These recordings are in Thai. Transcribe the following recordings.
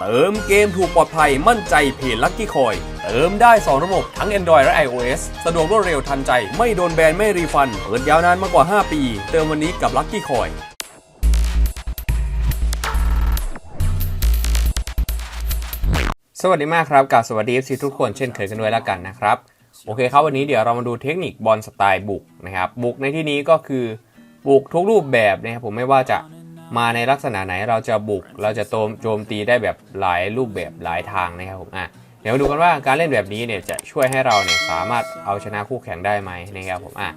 เติมเกมถูกปลอดภัยมั่นใจเพจลั c กี้คอย เติมได้ 2 ระบบทั้ง Android และ iOS สะดวกรวดเร็วทันใจ ไม่โดนแบน ไม่รีฟัน เปิดยาวนานมากกว่า 5 ปี เติมวันนี้กับลั c กี้คอยสวัสดีมากครับกับสวัสดี FC ทุกคนเช่นเคยกันด้วยแล้วกันนะครับ โอเคครับวันนี้เดี๋ยวเรามาดูเทคนิคบอลสไตล์บุกนะครับบุกในที่นี้ก็คือบุกทุกรูปแบบนะครับผมไม่ว่าจะ มาในลักษณะไหนเราจะบุก เราจะโจมโจมตีได้แบบหลายรูปแบบหลายทางนะครับผมอะเดี๋ยวมาดูกันว่าการเล่นแบบนี้เนี่ยจะช่วยให้เราเนี่ยสามารถเอาชนะคู่แข่งได้ไหมนะครับผมอะ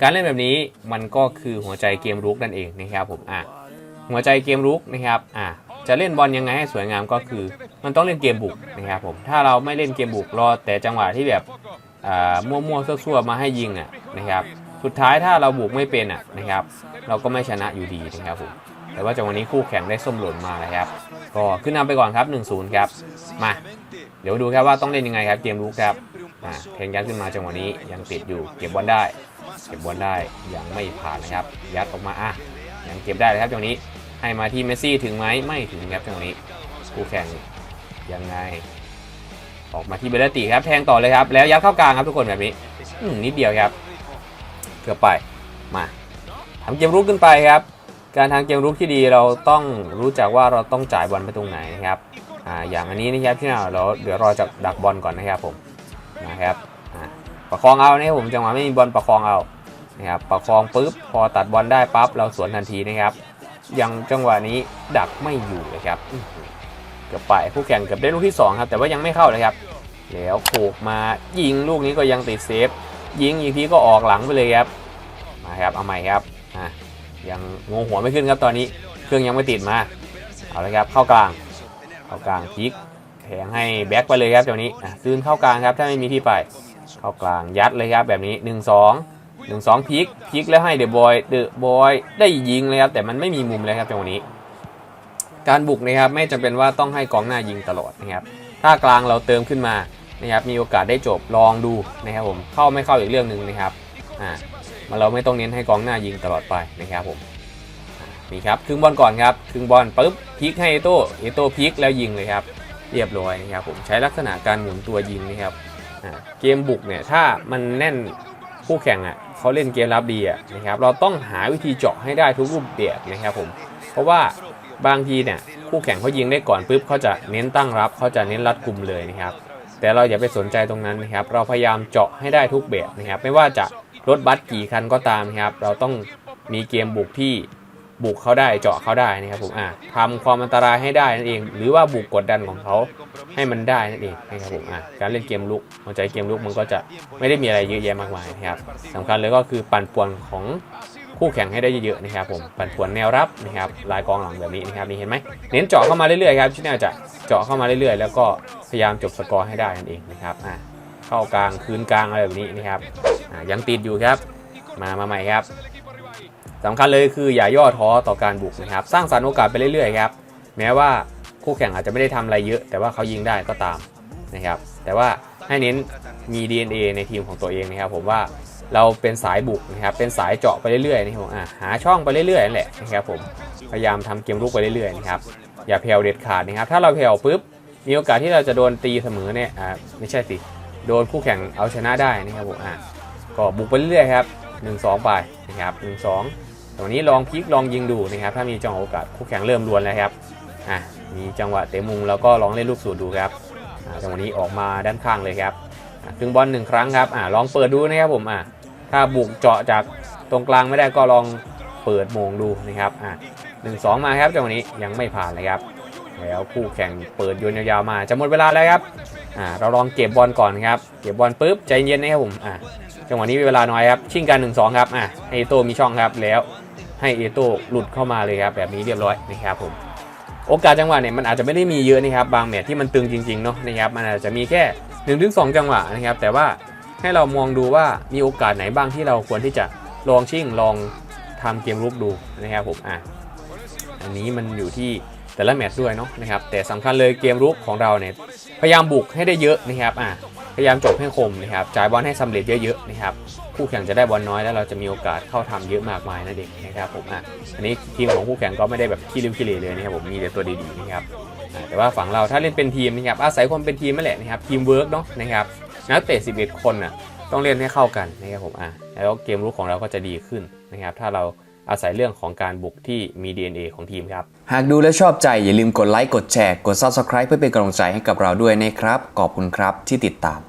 การเล่นแบบนี้มันก็คือหัวใจเกมรุกนั่นเองนะครับผมอะหัวใจเกมรุกนะครับอะจะเล่นบอลยังไงให้สวยงามก็คือ มันต้องเล่นเกมบุกนะครับผมถ้าเราไม่เล่นเกมบุกรอแต่จังหวะที่แบบอ่ามั่วๆซั่วๆมาให้ยิงอะนะครับ สุดท้ายถ้าเราบุกไม่เป็นอะนะครับ เราก็ไม่ชนะอยู่ดีนะครับผม แต่ว่าจังหวะนี้คู่แข่งได้ส้มหล่นมานะครับ ก็ขึ้นนำไปก่อนครับ 1-0 ครับ มา เดี๋ยวดูครับว่าต้องเล่นยังไงครับ เกมรุกครับอ่าแทงยัดขึ้นมาจังหวะนี้ยังติดอยู่ เก็บบอลได้ เก็บบอลได้ยังไม่ผ่านนะครับ ยัดออกมาอะยังเก็บได้เลยครับจังหวะนี้ให้มาที่เมสซี่ถึงไหมไม่ถึงครับจังหวะนี้คู่แข่งยังไง ออกมาที่เบลตติครับแทงต่อเลยครับ แล้วยัดเข้ากลางครับทุกคนแบบนี้อืนิดเดียวครับ เกือบไปมาทำเกมรุกขึ้นไปครับ การทางเกมรุกที่ดีเราต้องรู้จักว่าเราต้องจ่ายบอลไปตรงไหนนะครับอ่าอย่างอันนี้นะครับที่เราเดี๋ยวรอจะดักบอลก่อนนะครับผมนะครับประคองเอานะครับผมจังหวะไม่มีบอลประคองเอานะครับประคองปุ๊บพอตัดบอลได้ปั๊บเราสวนทันทีนะครับยังจังหวะนี้ดักไม่อยู่เลยครับเกือบไปผู้แข่งเกือบได้ลูกที่ 2 ครับ แต่ว่ายังไม่เข้าเลยครับแล้วโขกมายิงลูกนี้ก็ยังติดเซฟยิงอีกทีก็ออกหลังไปเลยครับมาครับเอาใหม่ครับอะ ยังงงหัวไม่ขึ้นครับตอนนี้เครื่องยังไม่ติดมาเอาลยครับเข้ากลางเข้ากลางพลิกแถงให้แบ็คไปเลยครับเดี๋ยวนี้อะคืนเข้ากลางครับถ้าไม่มีที่ไป เข้ากลางยัดเลยครับแบบนี้ 1 2 1 2พลิกพลิกแล้วให้เดอะบอยเดอะบอยได้ยิงเลยครับแต่มันไม่มีมุมเลยครับจังหวะนี้ การบุกนะครับไม่จำเป็นว่าต้องให้กองหน้ายิงตลอดนะครับถ้ากลางเราเติมขึ้นมานะครับมีโอกาสได้จบลองดูนะครับผมเข้าไม่เข้าอีกเรื่องหนึ่งนะครับอ่า มาเราไม่ต้องเน้นให้กองหน้ายิงตลอดไปนะครับผมนี่ครับครึ่งบอลก่อนครับครึ่งบอลปุ๊บพลิกให้เอโต้เอโต้พลิกแล้วยิงเลยครับ เรียบร้อยนะครับผมใช้ลักษณะการหมุนตัวยิงนะครับเกมบุกเนี่ยถ้ามันแน่นคู่แข่งอะเขาเล่นเกมรับดีอะนะครับเราต้องหาวิธีเจาะให้ได้ทุกรูปแบบนะครับผมเพราะว่าบางทีเนี่ยคู่แข่งเขายิงได้ก่อนปุ๊บเขาจะเน้นตั้งรับเขาจะเน้นรัดกลุ่มเลยนะครับ แต่เราอย่าไปสนใจตรงนั้นนะครับ เราพยายามเจาะให้ได้ทุกแบบนะครับ ไม่ว่าจะ รถบัสกี่คันก็ตามนะครับ เราต้องมีเกมบุกที่บุกเขาได้เจาะเขาได้นะครับผมอะทำความอันตรายให้ได้นั่นเอง หรือว่าบุกกดดันของเขาให้มันได้นั่นเองนะครับผมอะการเล่นเกมลุกหัวใจเกมลุกมันก็จะไม่ได้มีอะไรเยอะแยะมากมายนะครับสำคัญเลยก็คือปั่นป่วนของคู่แข่งให้ได้เยอะๆนะครับผมปั่นป่วนแนวรับนะครับลายกองหลังแบบนี้นะครับนี่เห็นไหมเน้นเจาะเข้ามาเรื่อยๆครับชิแนลจะเจาะเข้ามาเรื่อยๆ แล้วก็พยายามจบสกอร์ให้ได้นั่นเองนะครับอะ เข้ากลางคืนกลางอะไรแบบนี้นะครับยังติดอยู่ครับ มามาใหม่ครับสำคัญเลยคืออย่าย่อท้อต่อการบุกนะครับ สร้างสรรค์โอกาสไปเรื่อยๆครับแม้ว่าคู่แข่งอาจจะไม่ได้ทำอะไรเยอะ แต่ว่าเขายิงได้ก็ตามนะครับ แต่ว่าให้เน้นมี DNA ในทีมของตัวเองนะครับ ผมว่าเราเป็นสายบุกนะครับเป็นสายเจาะไปเรื่อยๆนะครับผมอะหาช่องไปเรื่อยๆนั่นแหละนะครับผมพยายามทำเกมลุกไปเรื่อยๆนะครับอย่าแผ่วเด็ดขาดนะครับ ถ้าเราแผ่วปุ๊บมีโอกาสที่เราจะโดนตีเสมอเนี่ยอ่าไม่ใช่สิ โดนคู่แข่งเอาชนะได้นะครับผมอะก็บุกไปเรื่อยครับ 1 2 ไปนะครับ 1 2ตรงนี้ลองพลิกลองยิงดูนะครับ ถ้ามีจังหวะโอกาสคู่แข่งเริ่มลวนแล้วครับอะมีจังหวะเตะมุมแล้วก็ลองเล่นลูกสูตรดูครับอ่าจังหวะนี้ออกมาด้านข้างเลยครับอะครึ่งบอลหนึ่งครั้งครับอะลองเปิดดูนะครับผมอะถ้าบุกเจาะจากตรงกลางไม่ได้ก็ลองเปิดโมงดูนะครับอะหนึ่งสองมาครับจังหวะนี้ยังไม่ผ่านเลยครับ แล้วคู่แข่งเปิดโยนยาวๆมาจะหมดเวลาแล้วครับ อ่าเราลองเก็บบอลก่อนครับ เก็บบอลปุ๊บใจเย็นนะครับผมอ่าจังหวะนี้มีเวลาน้อยครับ ชิงกัน1 2ครับอ่าให้เอโต้มีช่องครับแล้วให้เอโต้หลุดเข้ามาเลยครับแบบนี้เรียบร้อยนะครับผมโอกาสจังหวะเนี่ยมันอาจจะไม่ได้มีเยอะนะครับบางแมตช์ที่มันตึงจริงๆเนาะนะครับมันอาจจะมีแค่1นถึงสจังหวะนะครับแต่ว่าให้เรามองดูว่ามีโอกาสไหนบ้างที่เราควรที่จะลองชิงลองทำเกมรุกดูนะครับผมอ่าอันนี้มันอยู่ที่ แต่ละแมตช์ด้วยเนาะนะครับแต่สำคัญเลยเกมรุกของเราเนี่ยพยายามบุกให้ได้เยอะนะครับอะพยายามจบให้คมนะครับจ่ายบอลให้สำเร็จเยอะๆนะครับคู่แข่งจะได้บอลน้อยแล้วเราจะมีโอกาสเข้าทำเยอะมากมายนั่นเองนะครับผมอะอันนี้ทีมของคู่แข่งก็ไม่ได้แบบขี้ริ้วขี้เหร่เลยนะครับผมมีแต่ตัวดีๆนะครับแต่ว่าฝั่งเราถ้าเล่นเป็นทีมนะครับอาศัยความเป็นทีมนั่นแหละนะครับทีมเวิร์กเนาะนะครับนักเตะ11 คนน่ะต้องเล่นให้เข้ากันนะครับผมอะแล้วเกมรุกของเราก็จะดีขึ้นนะครับถ้าเรา อาศัยเรื่องของการบุกที่มี DNA ของทีมครับ หากดูและชอบใจอย่าลืมกดไลค์กดแชร์กด Subscribe เพื่อเป็นกำลังใจให้กับเราด้วยนะครับ ขอบคุณครับที่ติดตาม